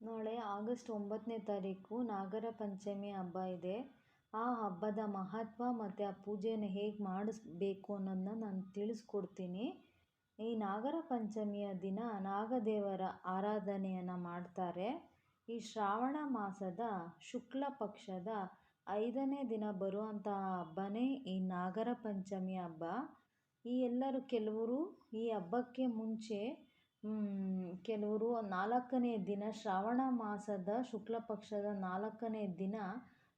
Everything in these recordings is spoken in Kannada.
ನಾಳೆ ಆಗಸ್ಟ್ ಒಂಬತ್ತನೇ ತಾರೀಕು ನಾಗರ ಪಂಚಮಿ ಹಬ್ಬ ಇದೆ. ಆ ಹಬ್ಬದ ಮಹತ್ವ ಮತ್ತು ಆ ಪೂಜೆಯನ್ನು ಹೇಗೆ ಮಾಡಿಸ್ಬೇಕು ಅನ್ನೋದನ್ನ ನಾನು ತಿಳಿಸ್ಕೊಡ್ತೀನಿ. ಈ ನಾಗರ ಪಂಚಮಿಯ ದಿನ ನಾಗದೇವರ ಆರಾಧನೆಯನ್ನು ಮಾಡ್ತಾರೆ. ಈ ಶ್ರಾವಣ ಮಾಸದ ಶುಕ್ಲ ಪಕ್ಷದ ಐದನೇ ದಿನ ಬರುವಂತಹ ಹಬ್ಬನೇ ಈ ನಾಗರ ಪಂಚಮಿ ಹಬ್ಬ. ಈ ಎಲ್ಲರೂ ಕೆಲವರು ಈ ಹಬ್ಬಕ್ಕೆ ಮುಂಚೆ ಕೆಲವರು ನಾಲ್ಕನೇ ದಿನ ಶ್ರಾವಣ ಮಾಸದ ಶುಕ್ಲ ಪಕ್ಷದ ನಾಲ್ಕನೇ ದಿನ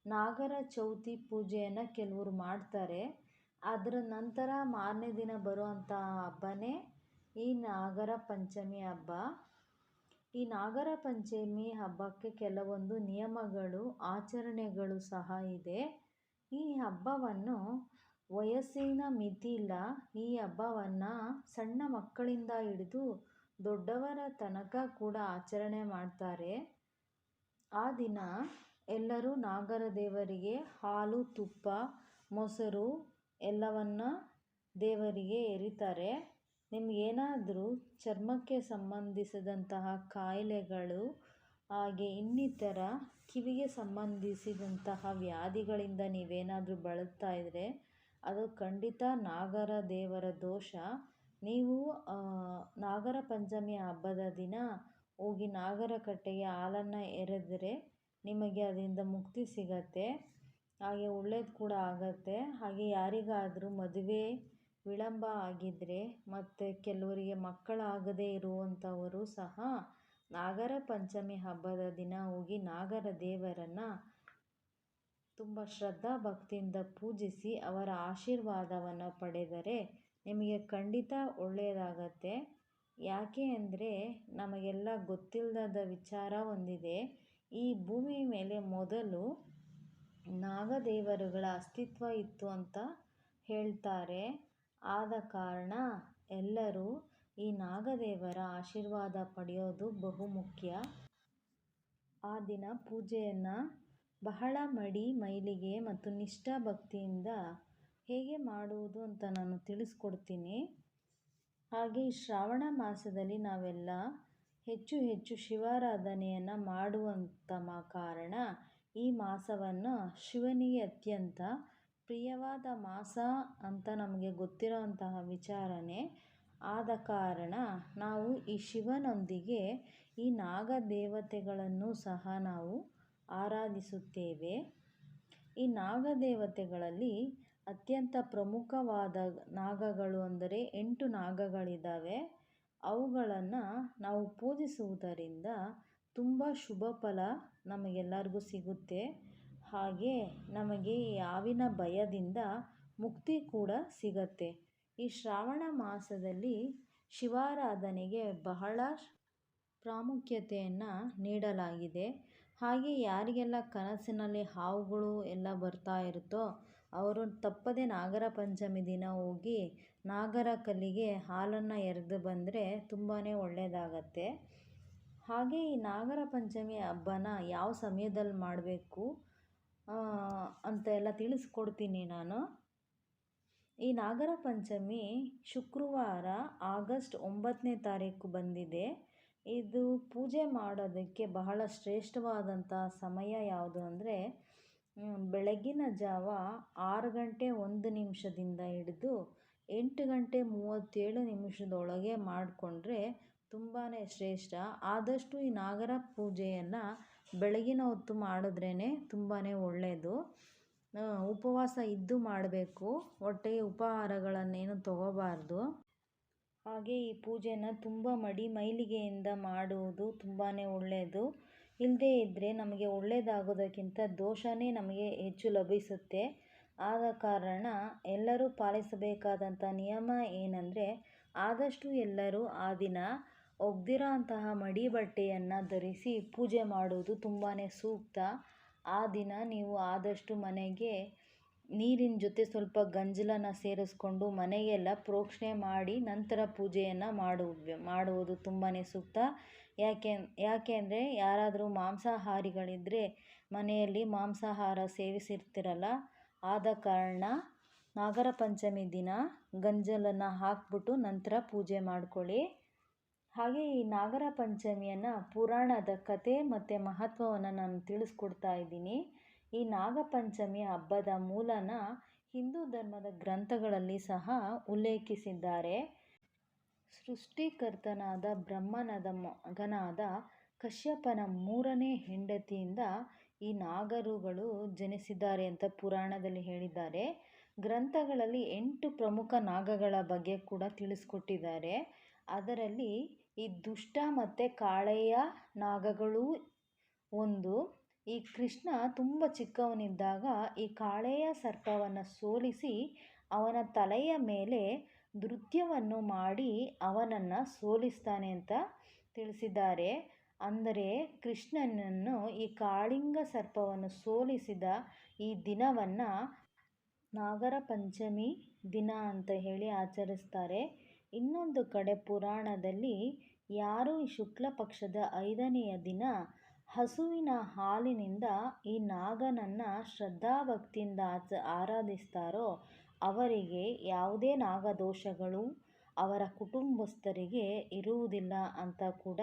ನಾಗರ ಚೌತಿ ಪೂಜೆಯನ್ನು ಕೆಲವರು ಮಾಡ್ತಾರೆ. ಅದರ ನಂತರ ಮಾರನೇ ದಿನ ಬರುವಂಥ ಹಬ್ಬನೇ ಈ ನಾಗರ ಪಂಚಮಿ ಹಬ್ಬ. ಈ ನಾಗರ ಪಂಚಮಿ ಹಬ್ಬಕ್ಕೆ ಕೆಲವೊಂದು ನಿಯಮಗಳು, ಆಚರಣೆಗಳು ಸಹ ಇದೆ. ಈ ಹಬ್ಬವನ್ನು ವಯಸ್ಸಿನ ಮಿತಿ ಇಲ್ಲ ಈ ಹಬ್ಬವನ್ನು ಸಣ್ಣ ಮಕ್ಕಳಿಂದ ಹಿಡಿದು ದೊಡ್ಡವರ ತನಕ ಕೂಡ ಆಚರಣೆ ಮಾಡ್ತಾರೆ. ಆ ದಿನ ಎಲ್ಲರೂ ನಾಗರ ದೇವರಿಗೆ ಹಾಲು, ತುಪ್ಪ, ಮೊಸರು ಎಲ್ಲವನ್ನು ದೇವರಿಗೆ ಎರಿತಾರೆ. ನಿಮಗೇನಾದರೂ ಚರ್ಮಕ್ಕೆ ಸಂಬಂಧಿಸಿದಂತಹ ಕಾಯಿಲೆಗಳು, ಹಾಗೆ ಇನ್ನಿತರ ಕಿವಿಗೆ ಸಂಬಂಧಿಸಿದಂತಹ ವ್ಯಾಧಿಗಳಿಂದ ನೀವೇನಾದರೂ ಬಳಲ್ತಾ ಇದ್ದರೆ ಅದು ಖಂಡಿತ ನಾಗರ ದೇವರ ದೋಷ. ನೀವು ನಾಗರ ಪಂಚಮಿ ಹಬ್ಬದ ದಿನ ಹೋಗಿ ನಾಗರ ಕಟ್ಟೆಗೆ ಹಾಲನ್ನು ಎರೆದರೆ, ನಿಮಗೆ ಅದರಿಂದ ಮುಕ್ತಿ ಸಿಗತ್ತೆ. ಹಾಗೆ ಒಳ್ಳೇದು ಕೂಡ ಆಗತ್ತೆ. ಹಾಗೆ ಯಾರಿಗಾದರೂ ಮದುವೆ ವಿಳಂಬ ಆಗಿದ್ದರೆ ಮತ್ತು ಕೆಲವರಿಗೆ ಮಕ್ಕಳಾಗದೇ ಇರುವಂಥವರು ಸಹ ನಾಗರ ಪಂಚಮಿ ಹಬ್ಬದ ದಿನ ಹೋಗಿ ನಾಗರ ದೇವರನ್ನು ತುಂಬ ಶ್ರದ್ಧಾ ಭಕ್ತಿಯಿಂದ ಪೂಜಿಸಿ ಅವರ ಆಶೀರ್ವಾದವನ್ನು ಪಡೆದರೆ ನಿಮಗೆ ಖಂಡಿತ ಒಳ್ಳೆಯದಾಗತ್ತೆ. ಯಾಕೆ ಅಂದರೆ ನಮಗೆಲ್ಲ ಗೊತ್ತಿಲ್ಲದ ವಿಚಾರ ಒಂದಿದೆ. ಈ ಭೂಮಿ ಮೇಲೆ ಮೊದಲು ನಾಗದೇವರುಗಳ ಅಸ್ತಿತ್ವ ಇತ್ತು ಅಂತ ಹೇಳ್ತಾರೆ. ಆದ ಕಾರಣ ಎಲ್ಲರೂ ಈ ನಾಗದೇವರ ಆಶೀರ್ವಾದ ಪಡೆಯೋದು ಬಹುಮುಖ್ಯ ಆ ದಿನ ಪೂಜೆಯನ್ನು ಬಹಳ ಮಡಿ ಮೈಲಿಗೆ ಮತ್ತು ನಿಷ್ಠಾ ಭಕ್ತಿಯಿಂದ ಹೇಗೆ ಮಾಡುವುದು ಅಂತ ನಾನು ತಿಳಿಸ್ಕೊಡ್ತೀನಿ. ಹಾಗೆ ಶ್ರಾವಣ ಮಾಸದಲ್ಲಿ ನಾವೆಲ್ಲ ಹೆಚ್ಚು ಹೆಚ್ಚು ಶಿವಾರಾಧನೆಯನ್ನು ಮಾಡುವಂಥ ಕಾರಣ ಈ ಮಾಸವನ್ನು ಶಿವನಿಗೆ ಅತ್ಯಂತ ಪ್ರಿಯವಾದ ಮಾಸ ಅಂತ ನಮಗೆ ಗೊತ್ತಿರೋಂತಹ ವಿಚಾರನೆ. ಆದ ಕಾರಣ ನಾವು ಈ ಶಿವನೊಂದಿಗೆ ಈ ನಾಗದೇವತೆಗಳನ್ನು ಸಹ ನಾವು ಆರಾಧಿಸುತ್ತೇವೆ. ಈ ನಾಗದೇವತೆಗಳಲ್ಲಿ ಅತ್ಯಂತ ಪ್ರಮುಖವಾದ ನಾಗಗಳು ಅಂದರೆ ಎಂಟು ನಾಗಗಳಿದ್ದಾವೆ. ಅವುಗಳನ್ನು ನಾವು ಪೂಜಿಸುವುದರಿಂದ ತುಂಬ ಶುಭ ಫಲ ನಮಗೆಲ್ಲರಿಗೂ ಸಿಗುತ್ತೆ. ಹಾಗೆ ನಮಗೆ ಹಾವಿನ ಭಯದಿಂದ ಮುಕ್ತಿ ಕೂಡ ಸಿಗತ್ತೆ. ಈ ಶ್ರಾವಣ ಮಾಸದಲ್ಲಿ ಶಿವಾರಾಧನೆಗೆ ಬಹಳ ಪ್ರಾಮುಖ್ಯತೆಯನ್ನು ನೀಡಲಾಗಿದೆ. ಹಾಗೆ ಯಾರಿಗೆಲ್ಲ ಕನಸಿನಲ್ಲಿ ಹಾವುಗಳು ಎಲ್ಲ ಬರ್ತಾ ಇರುತ್ತೋ ಅವರು ತಪ್ಪದೆ ನಾಗರ ಪಂಚಮಿ ದಿನ ಹೋಗಿ ನಾಗರ ಕಲ್ಲಿಗೆ ಹಾಲನ್ನು ಎರೆದು ಬಂದರೆ ತುಂಬಾ ಒಳ್ಳೆಯದಾಗತ್ತೆ ಹಾಗೆ ಈ ನಾಗರ ಪಂಚಮಿ ಹಬ್ಬನ ಯಾವ ಸಮಯದಲ್ಲಿ ಮಾಡಬೇಕು ಅಂತ ಎಲ್ಲ ತಿಳಿಸ್ಕೊಡ್ತೀನಿ ನಾನು. ಈ ನಾಗರ ಪಂಚಮಿ ಶುಕ್ರವಾರ ಆಗಸ್ಟ್ ಒಂಬತ್ತನೇ ತಾರೀಕು ಬಂದಿದೆ. ಇದು ಪೂಜೆ ಮಾಡೋದಕ್ಕೆ ಬಹಳ ಶ್ರೇಷ್ಠವಾದಂಥ ಸಮಯ ಯಾವುದು ಅಂದರೆ ಬೆಳಗಿನ ಜಾವ ಆರು ಗಂಟೆ ಒಂದು ನಿಮಿಷದಿಂದ ಹಿಡಿದು ಎಂಟು ಗಂಟೆ ಮೂವತ್ತೇಳು ನಿಮಿಷದೊಳಗೆ ಮಾಡಿಕೊಂಡ್ರೆ ತುಂಬಾ ಶ್ರೇಷ್ಠ. ಆದಷ್ಟು ಈ ನಾಗರ ಪೂಜೆಯನ್ನು ಬೆಳಗಿನ ಹೊತ್ತು ಮಾಡಿದ್ರೇ ತುಂಬಾ ಒಳ್ಳೆಯದು ಉಪವಾಸ ಇದ್ದು ಮಾಡಬೇಕು. ಹೊಟ್ಟೆಗೆ ಉಪಹಾರಗಳನ್ನೇನು ತಗೋಬಾರ್ದು. ಹಾಗೆ ಈ ಪೂಜೆನ ತುಂಬ ಮಡಿ ಮೈಲಿಗೆಯಿಂದ ಮಾಡುವುದು ತುಂಬಾ ಒಳ್ಳೆಯದು ಇಲ್ಲದೇ ಇದ್ದರೆ ನಮಗೆ ಒಳ್ಳೆಯದಾಗೋದಕ್ಕಿಂತ ದೋಷವೇ ನಮಗೆ ಹೆಚ್ಚು ಲಭಿಸುತ್ತೆ. ಆದ ಕಾರಣ ಎಲ್ಲರೂ ಪಾಲಿಸಬೇಕಾದಂಥ ನಿಯಮ ಏನಂದರೆ, ಆದಷ್ಟು ಎಲ್ಲರೂ ಆ ದಿನ ಒಗೆದಿರೋ ಅಂತಹ ಮಡಿ ಬಟ್ಟೆಯನ್ನು ಧರಿಸಿ ಪೂಜೆ ಮಾಡುವುದು ತುಂಬಾ ಸೂಕ್ತ. ಆ ದಿನ ನೀವು ಆದಷ್ಟು ಮನೆಗೆ ನೀರಿನ ಜೊತೆ ಸ್ವಲ್ಪ ಗಂಜಲನ ಸೇರಿಸ್ಕೊಂಡು ಮನೆಗೆಲ್ಲ ಪ್ರೋಕ್ಷಣೆ ಮಾಡಿ ನಂತರ ಪೂಜೆಯನ್ನು ಮಾಡು, ಮಾಡುವುದು ತುಂಬಾ ಸೂಕ್ತ. ಯಾಕೆ ಯಾಕೆ ಅಂದರೆ ಯಾರಾದರೂ ಮಾಂಸಾಹಾರಿಗಳಿದ್ದರೆ ಮನೆಯಲ್ಲಿ ಮಾಂಸಾಹಾರ ಸೇವಿಸಿರ್ತಿರಲ್ಲ, ಆದ ಕಾರಣ ನಾಗರ ಪಂಚಮಿ ದಿನ ಗಂಜಲನ್ನು ಹಾಕ್ಬಿಟ್ಟು ನಂತರ ಪೂಜೆ ಮಾಡ್ಕೊಳ್ಳಿ. ಹಾಗೆ ಈ ನಾಗರ ಪಂಚಮಿಯನ್ನು ಪುರಾಣದ ಕತೆ ಮತ್ತು ಮಹತ್ವವನ್ನು ನಾನು ತಿಳಿಸ್ಕೊಡ್ತಾ ಇದ್ದೀನಿ. ಈ ನಾಗಪಂಚಮಿ ಹಬ್ಬದ ಮೂಲನ ಹಿಂದೂ ಧರ್ಮದ ಗ್ರಂಥಗಳಲ್ಲಿ ಸಹ ಉಲ್ಲೇಖಿಸಿದ್ದಾರೆ. ಸೃಷ್ಟಿಕರ್ತನಾದ ಬ್ರಹ್ಮನದ ಮಗನಾದ ಕಶ್ಯಪನ ಮೂರನೇ ಹೆಂಡತಿಯಿಂದ ಈ ನಾಗರುಗಳು ಜನಿಸಿದ್ದಾರೆ ಅಂತ ಪುರಾಣದಲ್ಲಿ ಹೇಳಿದ್ದಾರೆ. ಗ್ರಂಥಗಳಲ್ಲಿ ಎಂಟು ಪ್ರಮುಖ ನಾಗಗಳ ಬಗ್ಗೆ ಕೂಡ ತಿಳಿಸ್ಕೊಟ್ಟಿದ್ದಾರೆ. ಅದರಲ್ಲಿ ಈ ದುಷ್ಟ ಮತ್ತು ಕಾಳೆಯ ನಾಗಗಳು ಒಂದು. ಈ ಕೃಷ್ಣ ತುಂಬ ಚಿಕ್ಕವನಿದ್ದಾಗ ಈ ಕಾಳೆಯ ಸರ್ಪವನ್ನು ಸೋಲಿಸಿ ಅವನ ತಲೆಯ ಮೇಲೆ ನೃತ್ಯವನ್ನು ಮಾಡಿ ಅವನನ್ನು ಸೋಲಿಸ್ತಾನೆ ಅಂತ ತಿಳಿಸಿದ್ದಾರೆ. ಅಂದರೆ ಕೃಷ್ಣನನ್ನು ಈ ಕಾಳಿಂಗ ಸರ್ಪವನ್ನು ಸೋಲಿಸಿದ ಈ ದಿನವನ್ನು ನಾಗರ ಪಂಚಮಿ ದಿನ ಅಂತ ಹೇಳಿ ಆಚರಿಸ್ತಾರೆ. ಇನ್ನೊಂದು ಕಡೆ ಪುರಾಣದಲ್ಲಿ ಯಾರು ಶುಕ್ಲ ಪಕ್ಷದ ಐದನೆಯ ದಿನ ಹಸುವಿನ ಹಾಲಿನಿಂದ ಈ ನಾಗನನ್ನು ಶ್ರದ್ಧಾಭಕ್ತಿಯಿಂದ ಆರಾಧಿಸ್ತಾರೋ ಅವರಿಗೆ ಯಾವುದೇ ನಾಗದೋಷಗಳು ಅವರ ಕುಟುಂಬಸ್ಥರಿಗೆ ಇರುವುದಿಲ್ಲ ಅಂತ ಕೂಡ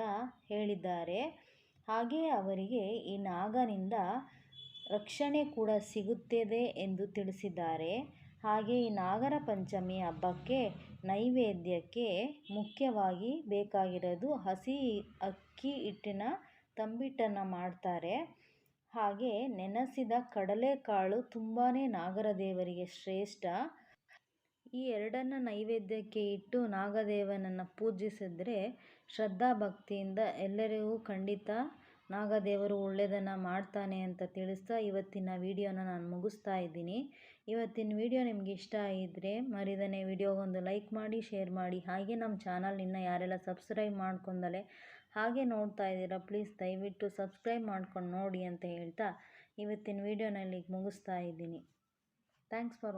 ಹೇಳಿದ್ದಾರೆ. ಹಾಗೆಯೇ ಅವರಿಗೆ ಈ ನಾಗನಿಂದ ರಕ್ಷಣೆ ಕೂಡ ಸಿಗುತ್ತದೆ ಎಂದು ತಿಳಿಸಿದ್ದಾರೆ. ಹಾಗೆ ಈ ನಾಗರ ಪಂಚಮಿ ಹಬ್ಬಕ್ಕೆ ನೈವೇದ್ಯಕ್ಕೆ ಮುಖ್ಯವಾಗಿ ಬೇಕಾಗಿರೋದು ಹಸಿ ಅಕ್ಕಿ ಹಿಟ್ಟಿನ ತಂಬಿಟ್ಟನ್ನು ಮಾಡ್ತಾರೆ. ಹಾಗೆ ನೆನೆಸಿದ ಕಡಲೆಕಾಳು ತುಂಬಾ ನಾಗರದೇವರಿಗೆ ಶ್ರೇಷ್ಠ. ಈ ಎರಡನ್ನು ನೈವೇದ್ಯಕ್ಕೆ ಇಟ್ಟು ನಾಗದೇವನನ್ನು ಪೂಜಿಸಿದ್ರೆ ಶ್ರದ್ಧಾ ಭಕ್ತಿಯಿಂದ ಎಲ್ಲರಿಗೂ ಖಂಡಿತ ನಾಗದೇವರು ಒಳ್ಳೆಯದನ್ನು ಮಾಡ್ತಾನೆ ಅಂತ ತಿಳಿಸ್ತಾ ಇವತ್ತಿನ ವಿಡಿಯೋನ ನಾನು ಮುಗಿಸ್ತಾ ಇದ್ದೀನಿ. ಇವತ್ತಿನ ವಿಡಿಯೋ ನಿಮಗೆ ಇಷ್ಟ ಆಗಿದ್ದರೆ ಮರಿದನೇ ವಿಡಿಯೋಗೊಂದು ಲೈಕ್ ಮಾಡಿ, ಶೇರ್ ಮಾಡಿ. ಹಾಗೆ ನಮ್ಮ ಚಾನಲ್ ಇನ್ನು ಯಾರೆಲ್ಲ ಸಬ್ಸ್ಕ್ರೈಬ್ ಮಾಡ್ಕೊಂಡಲೆ ಹಾಗೆ ನೋಡ್ತಾ ಇದ್ದೀರಾ ಪ್ಲೀಸ್ ದಯವಿಟ್ಟು ಸಬ್ಸ್ಕ್ರೈಬ್ ಮಾಡ್ಕೊಂಡು ನೋಡಿ ಅಂತ ಹೇಳ್ತಾ ಇವತ್ತಿನ ವಿಡಿಯೋನಲ್ಲಿ ಮುಗಿಸ್ತಾ ಇದ್ದೀನಿ. Thanks for watching